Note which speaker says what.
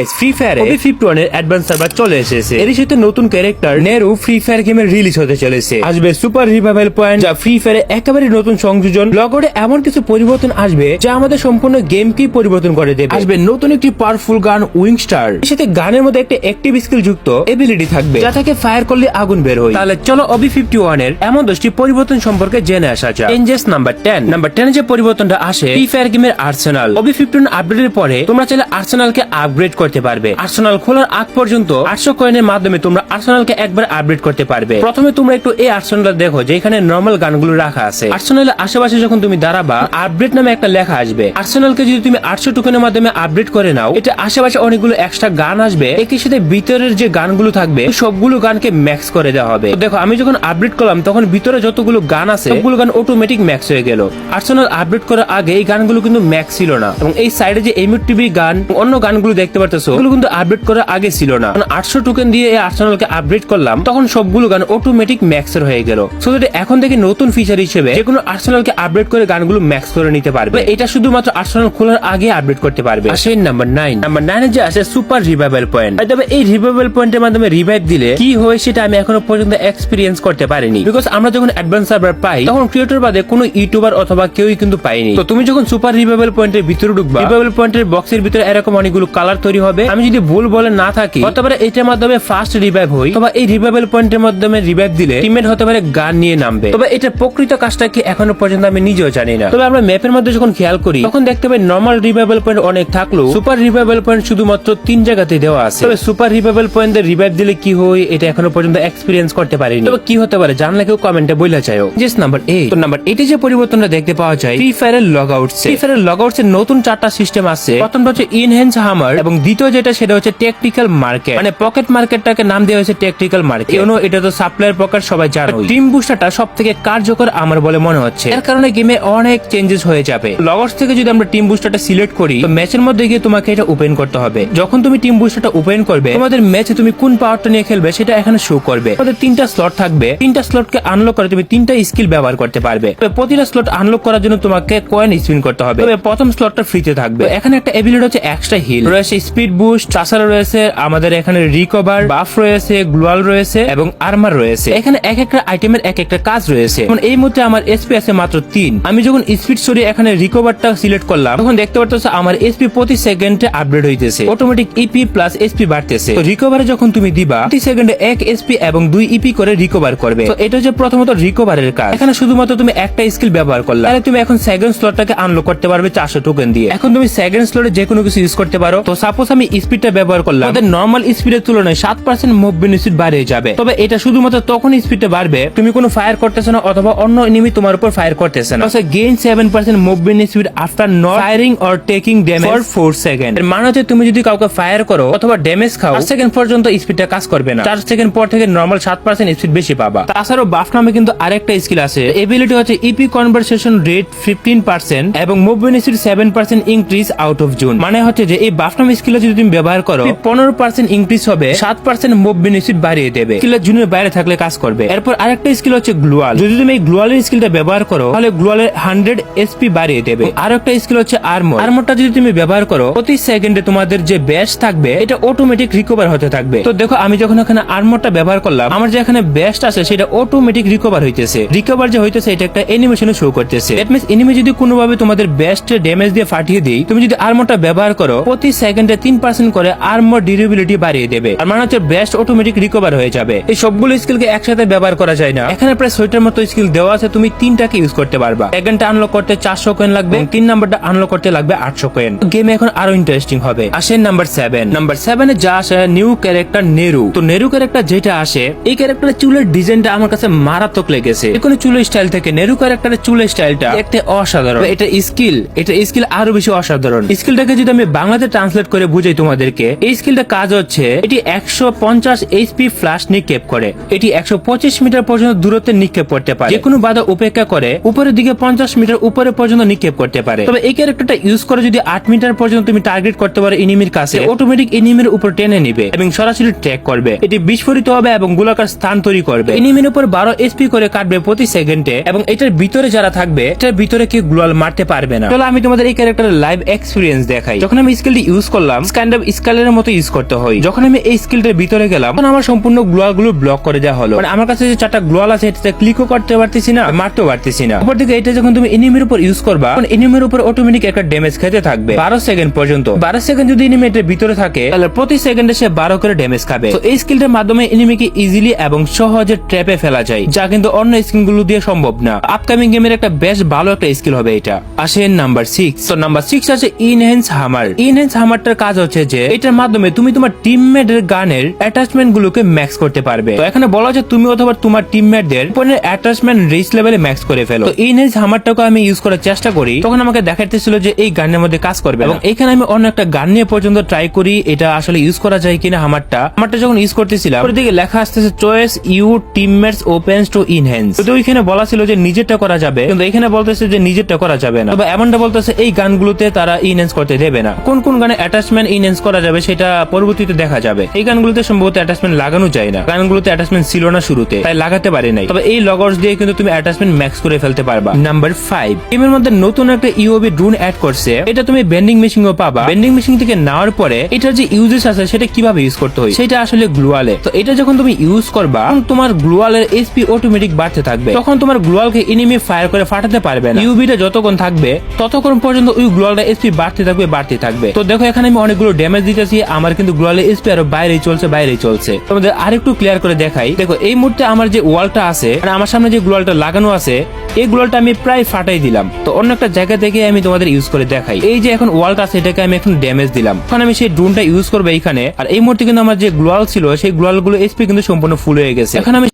Speaker 1: Guys free ফায়ারে OB fifty ওয়ানের advance server চলে এসেছে। এর সাথে নতুন ক্যারেক্টার নেরু ফ্রি ফায়ার গেমের রিলিজ হতে চলেছে। আসবে সুপার রিভাইভাল পয়েন্ট যা ফ্রি ফায়ারে একেবারে নতুন সংযোজন। লগরে এমন কিছু পরিবর্তন আসবে, যা আমাদের সম্পূর্ণ গেমকেই পরিবর্তন করে দেবে। আসবে নতুন একটি পাওয়ারফুল গান উইং স্টার এর সাথে গানের মধ্যে একটা অ্যাক্টিভ স্কিল যুক্ত এবিলিটি থাকবে, যা থেকে ফায়ার করলে আগুন বের হয়। তাহলে চলো ওবি ফিফটি ওয়ানের এমন দশটি পরিবর্তন সম্পর্কে জেনে আসা যাক। Changes number ten number ten যে পরিবর্তনটা আসে ফ্রি ফায়ার গেমের আর্সেনাল ওবি ফিফটিন আপডেটের পরে তোমরা চাইলে আর্সেনালকে আপগ্রেড করতে পারবে। আর্সেনাল খোলার আগ পর্যন্ত আটশো কয়েনের মাধ্যমে তোমরা আর্সেনালকে একবার আপগ্রেড করতে পারবে। প্রথমে তোমরা একটু এই আর্সেনাল দেখো যে এখানে নর্মাল গানগুলো রাখা আছে। আর্সেনালের আশেপাশে যখন তুমি দাঁড়াবা আপডেট নামে একটা লেখা আসবে। আর্সেনালকে যদি তুমি আটশো টোকেনের মাধ্যমে আপডেট করে নাও এটা আশেপাশে অনেকগুলো এক্সট্রা গান আসবে। একই সাথে ভিতরের যে গানগুলো থাকবে সবগুলো গানকে ম্যাক্স করে দেওয়া হবে। দেখো, আমি যখন আপডেট করলাম, তখন ভিতরে যতগুলো গান আছে, সবগুলো গান অটোমেটিক ম্যাক্স হয়ে গেল। আর্সেনাল আপডেট করার আগে এই গানগুলো কিন্তু ম্যাক্স ছিল না। এবং এই সাইডে যে এমিট টিভি গান অন্য গানগুলো দেখতে পারতেছো ওগুলো কিন্তু আপডেট করার আগে ছিল না। আটশো টোকেন দিয়ে এই আর্সেনালকে আপডেট করলাম, তখন সবগুলো গান অটোমেটিক ম্যাক্সের হয়ে গেল। সো দ্যাট এখন থেকে নতুন ফিচার হিসেবে যে কোনো আর্সেনালকে আপডেট করে গানগুলো ম্যাক্স করে নিতে পারবে। এটা শুধুমাত্র আর্সেনাল খোলার আগে আপডেট করতে পারবে। নাম্বার নাইন নাম্বার নাইনে যে আছে সুপার রিভাইভাল পয়েন্ট তবে এই রিভাইভাল পয়েন্টের মাধ্যমে রিভাইভ দিলে কি হয় সেটা আমি এখনও পর্যন্ত এক্সপিরিয়েন্স করতে পারিনি। বিকজ আমরা যখন অ্যাডভান্স সার্ভার পাই, তখন ক্রিয়েটর বাদে কোনো ইউটিউবার অথবা কেউই কিন্তু পাইনি। তো তুমি যখন সুপার রিভাইভাল পয়েন্টের ভিতরে ঢুকবা রিভাইভাল পয়েন্টের বক্সের ভিতরে এরকম অনেকগুলো কালার তৈরি হবে? আমি যদি ভুল বলে না থাকি, হতে পারে এটার মাধ্যমে ফার্স্ট রিভাইভ হই, অথবা এই রিভাইভাল পয়েন্টের মাধ্যমে রিভাইভ দিলে টিমমেট হতে পারে গান নিয়ে নামবে। তবে এটা প্রকৃত কাজটা কি এখনও পর্যন্ত আমি নিজেও জানি না। তবে আমরা ম্যাপের মধ্যে যখন খেয়াল করি, তখন দেখতে পাই নর্মাল রিভাইভাল পয়েন্ট অনেক থাকলেও সুপার রিভাইভাল পয়েন্ট শুধুমাত্র তিন জায়গাতে দেওয়া আছে। তবে সুপার রিভাইভাল পয়েন্ট রিভাইভ দিলে কি হয়, এটা এখনও পর্যন্ত এক্সপিরিয়েন্স করতে পারিনি। তবে কি হতে পারে জানলে কেউ কমেন্টে বইলা চাইও জিস নাম্বার এইট তো নাম্বার এইটে যে পরিবর্তনটা দেখতে পাওয়া যায় ফ্রি ফায়ারের লগ আউট ফ্রি ফায়ারের লগ আউটস এর নতুন চারটা সিস্টেম আছে। প্রথমটা হচ্ছে ইনহেন্স হামার এবং দ্বিতীয় যেটা সেটা হচ্ছে টেকনিক্যাল মার্কেট মানে পকেট মার্কেটটাকে নাম দেওয়া হয়েছে টেকনিক্যাল মার্কেট কেন এটা তো সাপ্লায়ার পকেট সবাই জানো টিম বুস্টারটা সব থেকে কার্যকর আমার বলে মনে হচ্ছে। এর কারণে গেমে অনেক চেঞ্জেস হয়ে যাবে। লগস থেকে যদি আমরা টিম বুস্টারটা সিলেক্ট করি তো ম্যাচের মধ্যে গিয়ে তোমাকে এটা ওপেন করতে হবে। যখন তুমি টিম বুস্টারটা ওপেন করবে তোমাদের ম্যাচে তুমি কোন পাওয়ারটা নিয়ে খেলবে সেটা এখানে শো করবে। তোমাদের তিনটা স্লট থাকবে। তিনটা স্লটকে আনলক করে তুমি তিনটা স্কিল ব্যবহার করতে পারবে। প্রতিটা স্লট আনলক করার জন্য তোমাকে কয়েন স্পিন করতে হবে। তবে প্রথম স্লটটা ফ্রিতে থাকবে। এখানে একটা এবিলিটি হচ্ছে এক্সট্রা হিল রয়েছে স্পিড বুস্ট চাষার রয়েছে, আমাদের এখানে রিকভার বাফ রয়েছে গ্লোয়াল রয়েছে এবং আর্মার রয়েছে। এখানে এক একটা আইটেমের এক একটা কাজ রয়েছে। এই মুহূর্তে আমার এসপি আছে মাত্র তিন। আমি যখন স্পিড সরিয়ে এখানে রিকভারটা সিলেক্ট করলাম, তখন দেখতে পারতেছে আমার এসপি প্রতি সেকেন্ডে আপডেট হইতেছে। অটোমেটিক ইপি প্লাস এসপি বাড়তেছে। তো রিকভারে যখন তুমি দিবা, প্রতি সেকেন্ডে এক এসপি এবং দুই ইপি করে রিকভার করবে। তো এটা হচ্ছে প্রথমত রিকভারের কাজ। এখানে শুধুমাত্র তুমি একটা স্কিল ব্যবহার করলে। তাহলে তুমি এখন সেকেন্ড স্লটটাকে আনলক করতে পারবে চারশো টোকেন দিয়ে। এখন তুমি সেকেন্ড স্লটে যে কোনো কিছু ইউজ করতে পারো। তো সাপোজ আমি স্পিডটা ব্যবহার করলাম। তাদের নর্মাল স্পিডের তুলনায় সাত পার্সেন্ট মুভমেন্ট স্পিড বাড়িয়ে যাবে। তবে এটা শুধুমাত্র তখন স্পিডটা বাড়বে তুমি কোনো ফায়ার করতেছো না অথবা অন্য এনিমি তোমার উপর ফায়ার করতেছে না। Gain seven percent movement speed after not firing or taking damage for four second এর মানে হচ্ছে তুমি যদি কাউকে ফায়ার করো অথবা ড্যামেজ খাও সেকেন্ড পর্যন্ত স্পিডটা কাজ করবে না। চার সেকেন্ড পর থেকে নর্মাল সাত পার্সেন্ট স্পিড বেশি পাবা। তাছাড়াও বাফ নামে কিন্তু আরেকটা স্কিল আছে। এবিলিটি হচ্ছে EP conversation rate fifteen percent এবং movement speed seven percent increase out of zone মানে হচ্ছে যে এই বাফ নামে স্কিল যদি তুমি ব্যবহার করো পনেরো পার্সেন্ট ইনক্রিজ হবে সাত পার্সেন্ট মুভমেন্ট স্পিড বাড়িয়ে দেবে। স্কিলের জুনের বাইরে থাকলে কাজ করবে। এরপর আরেকটা স্কিল হচ্ছে গ্লোয়াল যদি তুমি এই গ্লোয়ালের স্কিলটা ব্যবহার করো তাহলে গ্লোয়ালের হান্ড্রেড এসপি বাড়িয়ে দেবে। আর একটা স্কিল হচ্ছে আর্মর আর্মরটা যদি তুমি ব্যবহার করো প্রতি সেকেন্ডে তোমাদের যে ব্যাস থাকবে এটা অটোমেটিক রিকভার হতে থাকবে। তো দেখো আমি যখন এখানে আর্মরটা ব্যবহার করলাম আমার যে এখানে ব্যাস্ট আছে সেটা অটোমেটিক রিকভার হইতেছে। রিকভার যে হইতেছে এটা একটা অ্যানিমেশনে শো করতেছে। দ্যাট মিনস এনিমি যদি কোনোভাবে তোমাদের বেস্ট ড্যামেজ দিয়ে ফাটিয়ে দিই তুমি যদি আর্মরটা ব্যবহার করো প্রতি সেকেন্ডে তিন পার্সেন্ট করে আর্মর ডিউরেবিলিটি বাড়িয়ে দেবে। আর মানে হচ্ছে বেস্ট অটোমেটিক রিকভার হয়ে যাবে। এই সবগুলো স্কিলকে একসাথে ব্যবহার করা যায় না। এখানে প্রায় ছয়টার মতো স্কিল দেওয়া আছে, তুমি তিনটাকে ইউজ করতে পারবা। সেকেন্ডটা আনলক করতে চারশো কয়েন লাগবে তিন নাম্বারটা আনলক করতে লাগবে আটশো কয়েন গেমে এখন আরও ইন্টারেস্টিং হবে। আসেন নাম্বার সেভেন নাম্বার সেভেনে যা আসে নিউ ক্যারেক্টার নেরু তো নেরু ক্যারেক্টার যেটা আসে, এই ক্যারেক্টারের চুলের ডিজাইনটা আমার কাছে মারাত্মক লেগেছে। কোনো চুলের স্টাইল থেকে নেরু ক্যারেক্টারের চুলের স্টাইলটা একটা অসাধারণ। এটা স্কিল এটা স্কিল আরও বেশি অসাধারণ। স্কিলটাকে যদি আমি বাংলাতে ট্রান্সলেট করে বুঝাই তোমাদেরকে। এই স্কিলটা কাজ হচ্ছে এটি একশো পঞ্চাশ এইচপি ফ্লাশ নিক্ষেপ করে। এটি একশো পঁচিশ মিটার পর্যন্ত দূরত্বে নিক্ষেপ করতে পারে। যে কোনো বাধা উপেক্ষা করে উপরের দিকে পঞ্চাশ মিটার উপরে পর্যন্ত নিক্ষেপ করতে পারে। তবে এই ক্যারেক্টারটা ইউজ করে যদি আট মিটার পর্যন্ত তুমি টার্গেট করতে পারো এনিমির কাছে অটোমেটিক এনিমির উপর টেনে নিবে এবং সরাসরি ট্র্যাক করবে। এটি বিস্ফোরিত হবে এবং গোলাকার স্থান তৈরি করবে। এনিমির উপর বারো এসপি করে কাটবে প্রতি সেকেন্ডে এবং এটার ভিতরে যারা থাকবে এটার ভিতরে কেউ গ্লোয়াল মারতে পারবে না। চলো আমি তোমাদের এই ক্যারেক্টারের লাইভ এক্সপিরিয়েন্স দেখাই। যখন আমি স্কিলটি ইউজ করলাম কাইন্ড মতো ইউজ করতে হয়। যখন আমি এই স্কিলটার ভিতরে গেলাম, তখন আমার সম্পূর্ণ গ্লোয়ালগুলো ব্লক করে দেওয়া হলো। মানে আমার কাছে যে চারটা গ্লোয়াল আছে ক্লিকও করতে পারতেছি না মারতেও পারতেছি না। উপর থেকে এটা যখন তুমি এনিমির উপর ইউজ করবা, তখন এনিমির উপর অটোমেটিক একটা ড্যামেজ খেতে থাকবে, বারো সেকেন্ড পর্যন্ত। বারো সেকেন্ড যদি এনিমি এটার ভিতরে থাকে, তাহলে প্রতি সেকেন্ডে সে বারো করে ড্যামেজ খাবে। তো এই স্কিলটার মাধ্যমে এনিমিকে ইজিলি এবং সহজে ট্র্যাপে ফেলা যায়, যা কিন্তু অন্য স্কিলগুলো দিয়ে সম্ভব না। আপকামিং গেমের একটা বেশ ভালো একটা স্কিল হবে এটা। আসেন নাম্বার সিক্স তো নাম্বার সিক্স আছে ইনহেন্স হামার ইনহেন্স হামারটার কাজ হচ্ছে যে এটার মাধ্যমে তুমি তোমার টিমমেটের গানের অ্যাটাচমেন্ট গুলোকে ম্যাক্স করতে পারবে। তো এখানে বলা যায় তুমি অথবা তোমার টিমমেটদের ফোনের অ্যাটাচমেন্ট রিচ লেভেলে ম্যাক্স করে ফেলো। তো ইনহেন্স হামারটাকে আমি ইউজ করার চেষ্টা করি। তখন আমাকে দেখাইতেছিল যে এই গানের মধ্যে কাজ করবে এবং এখানে আমি অন্য একটা গান নিয়ে পর্যন্ত ট্রাই করি এটা আসলে ইউজ করা যায় কিনা হামারটা হামারটা যখন ইউজ করতেছিলাম দিকে লেখা আসতেছে choice you teammates opens to enhance তো ওইখানে বলা ছিল যে নিজেরটা করা যাবে কিন্তু এখানে বলতেছে যে নিজেরটা করা যাবে না। তবে এমনটা বলতেছে এই গানগুলোতে তারা ইনহেন্স করতে দেবে না। কোন কোন গানে অ্যাটাচমেন্ট ইনহেন্স করা যাবে, সেটা পরবর্তীতে দেখা যাবে। এই গানগুলোতে সম্ভবত অ্যাটাচমেন্ট লাগানো যায় না। গানগুলোতে অ্যাটাচমেন্ট ছিল না শুরুতে, তাই লাগাতে পারে নাই। তবে এই লগর্স দিয়ে কিন্তু তুমি অ্যাটাচমেন্ট ম্যাক্স করে ফেলতে পারবা। নাম্বার ফাইভ গেমের মধ্যে নতুন একটা ইউবি ড্রোন অ্যাড করছে। এটা তুমি বেন্ডিং মেশিনও পাবা। বেন্ডিং মেশিন থেকে নেওয়ার পরে এটার যে ইউজেস আছে, সেটা কীভাবে ইউজ করতে হয়, সেটা আসলে গ্লুয়ালে তো এটা যখন তুমি ইউজ করবা তোমার গ্লুয়ালের এসপি অটোমেটিক বাড়তে থাকবে। তখন তোমার গ্লুয়ালকে এনিমি ফায়ার করে ফাটাতে পারবে না। ইউবিটা যতক্ষণ থাকবে, ততক্ষণ পর্যন্ত ওই গ্লুয়ালটা এসপি বাড়তে থাকবে বাড়তে থাকবে। তো দেখো, এখানে আমি অনেকগুলো ড্যামেজ দিতেছি, আমার কিন্তু গ্লুয়ালের এসপি আরও বাইরেই চলছে বাইরেই চলছে। তোমাদের আরেকটু ক্লিয়ার করে দেখাই। দেখো, এই মুহূর্তে আমার যে ওয়ালটা আছে মানে আমার সামনে যে গ্লুয়ালটা লাগানো আছে, এই গ্লোয়ালটা আমি প্রায় ফাটাই দিলাম। তো অন্য একটা জায়গা থেকে আমি তোমাদের ইউজ করে দেখাই। এই যে এখন ওয়ালটা আছে, এটাকে আমি এখন ড্যামেজ দিলাম। এখন আমি সেই ড্রোনটা ইউজ করব এইখানে। আর এই মুহূর্তে কিন্তু আমার যে গ্লোয়াল ছিল, সেই গ্লোয়ালগুলো এসপি কিন্তু সম্পূর্ণ ফুল হয়ে গেছে। এখন আমি